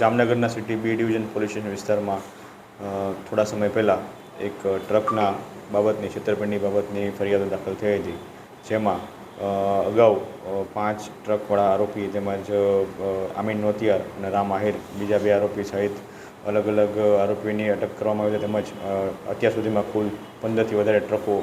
જામનગરના city B division police station વિસ્તારમાં થોડા સમય પહેલાં એક ટ્રકના બાબતની, છેતરપિંડી બાબતની ફરિયાદો દાખલ થઈ હતી. જેમાં અગાઉ પાંચ ટ્રકવાળા આરોપી તેમજ આમીન નોતિયાર અને રામ આહિર બીજા બે આરોપી સહિત અલગ અલગ આરોપીની અટક કરવામાં આવી તેમજ અત્યાર સુધીમાં કુલ પંદરથી વધારે ટ્રકો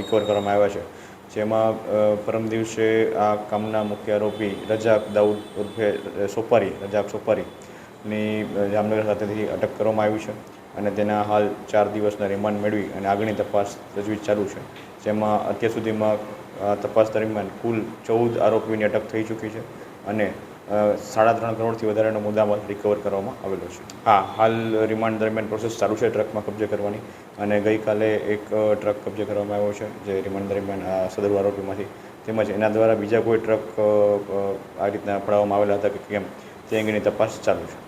રિકવર કરવામાં આવ્યા છે. જેમાં પરમ દિવસે આ કામના મુખ્ય આરોપી રજાક દાઉદ ઉર્ફે, સોપારી, રજાક સોપારીની અ, જામનગર ખાતેથી અટક કરવામાં આવી છે અને તેના હાલ ચાર દિવસના રિમાન્ડ મેળવી અને આગળની તપાસ તજવીજ ચાલુ છે. જેમાં અત્યાર સુધીમાં તપાસ દરમિયાન કુલ ચૌદ આરોપીની અટક થઈ ચૂકી છે અને સાડા ત્રણ કરોડથી વધારેનો મુદ્દામાલ રિકવર કરવામાં આવેલો છે. હા હાલ રિમાન્ડ દરમિયાન પ્રોસેસ ચાલુ છે ટ્રકમાં કબજે કરવાની અને ગઈકાલે એક ટ્રક કબજે કરવામાં આવ્યો છે જે રિમાન્ડ દરમિયાન સદર આરોપીમાંથી તેમજ એના દ્વારા બીજા કોઈ ટ્રક આ રીતના પડાવવામાં આવેલા હતા કે કેમ તે અંગેની તપાસ ચાલુ છે.